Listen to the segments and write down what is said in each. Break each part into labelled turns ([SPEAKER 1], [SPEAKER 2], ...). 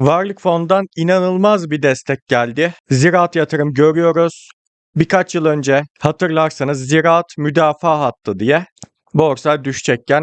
[SPEAKER 1] Varlık fonundan inanılmaz bir destek geldi. Ziraat yatırım görüyoruz. Birkaç yıl önce hatırlarsanız ziraat müdafaa hattı diye borsa düşecekken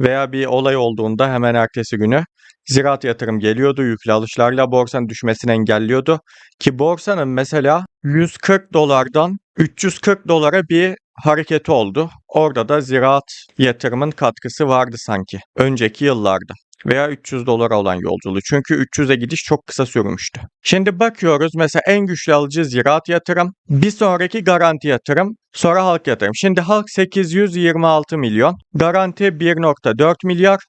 [SPEAKER 1] veya bir olay olduğunda hemen ertesi günü ziraat yatırım geliyordu yüklü alışlarla borsanın düşmesini engelliyordu. Ki borsanın mesela 140 dolardan 340 dolara bir hareketi oldu. Orada da ziraat yatırımın katkısı vardı sanki önceki yıllarda veya 300 dolara olan yolculuğu. Çünkü 300'e gidiş çok kısa sürmüştü. Şimdi bakıyoruz mesela en güçlü alıcı ziraat yatırım, bir sonraki garanti yatırım, sonra halk yatırım. Şimdi halk 826 milyon, garanti 1.4 milyar,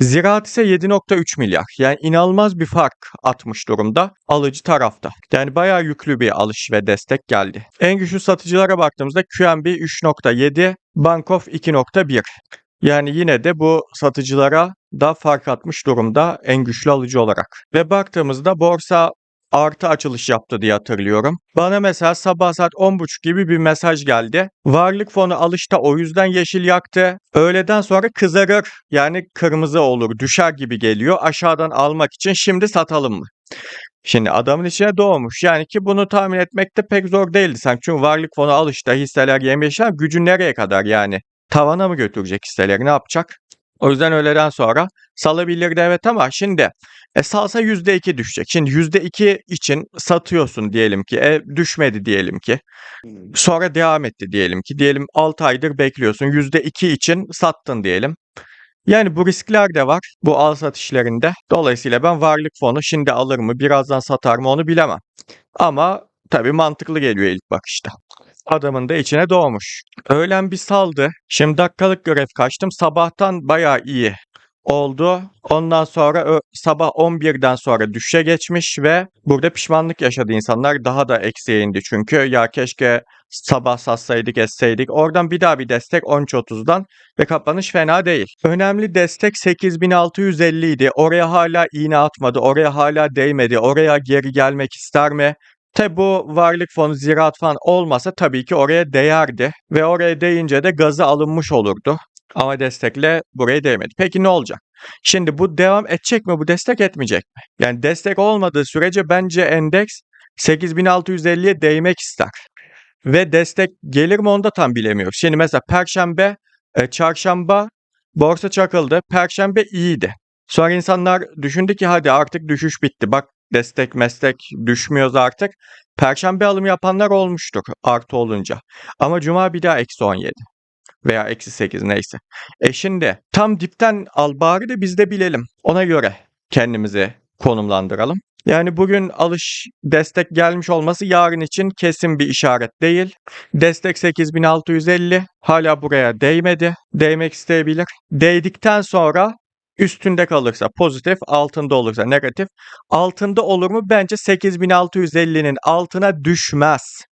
[SPEAKER 1] Ziraat ise 7.3 milyar. Yani inanılmaz bir fark atmış durumda alıcı tarafta. Yani bayağı yüklü bir alış ve destek geldi. En güçlü satıcılara baktığımızda QNB 3.7, Bankof 2.1. Yani yine de bu satıcılara da fark atmış durumda en güçlü alıcı olarak. Ve baktığımızda borsa artı açılış yaptı diye hatırlıyorum. Bana mesela sabah saat 10.30 gibi bir mesaj geldi. Varlık fonu alışta o yüzden yeşil yaktı. Öğleden sonra kızarır yani kırmızı olur düşer gibi geliyor. Aşağıdan almak için şimdi satalım mı? Şimdi adamın içine doğmuş. Yani ki bunu tahmin etmek de pek zor değildi sanki. Çünkü varlık fonu alışta hisseler yemyeşil gücü nereye kadar yani? Tavana mı götürecek hisseleri ne yapacak? O yüzden öğleden sonra salabilirdi evet ama şimdi e, salsa %2 düşecek. Şimdi %2 için satıyorsun diyelim ki. E, düşmedi diyelim ki. Sonra devam etti diyelim ki. Diyelim 6 aydır bekliyorsun. %2 için sattın diyelim. Yani bu riskler de var bu al satışlarında. Dolayısıyla ben varlık fonu şimdi alır mı birazdan satar mı onu bilemem. Ama tabii mantıklı geliyor ilk bakışta. Adamın da içine doğmuş. Öğlen bir saldı. Şimdi dakikalık görev kaçtım. Sabahtan bayağı iyi oldu. Ondan sonra sabah 11'den sonra düşüşe geçmiş ve burada pişmanlık yaşadı insanlar. Daha da eksiye indi çünkü. Ya keşke sabah satsaydık etseydik. Oradan bir daha bir destek 13.30'dan ve kapanış fena değil. Önemli destek 8650 idi. Oraya hala iğne atmadı. Oraya hala değmedi. Oraya geri gelmek ister mi? Tabi bu varlık fonu ziraat falan olmasa tabii ki oraya değerdi. Ve oraya değince de gazı alınmış olurdu. Ama destekle buraya değmedi. Peki ne olacak? Şimdi bu devam edecek mi? Bu destek etmeyecek mi? Yani destek olmadığı sürece bence endeks 8650'ye değmek ister. Ve destek gelir mi onu da tam bilemiyoruz. Şimdi mesela perşembe, e, çarşamba borsa çakıldı. Perşembe iyiydi. Sonra insanlar düşündü ki hadi artık düşüş bitti. Bak destek meslek düşmüyoruz artık. Perşembe alım yapanlar olmuştur artı olunca. Ama cuma bir daha eksi 17 veya eksi 8 neyse. E şimdi tam dipten al bari de biz de bilelim. Ona göre kendimizi konumlandıralım. Yani bugün alış destek gelmiş olması yarın için kesin bir işaret değil. Destek 8650 hala buraya değmedi. Değmek isteyebilir. Değdikten sonra üstünde kalırsa pozitif, altında olursa negatif. Altında olur mu? Bence 8650'nin altına düşmez.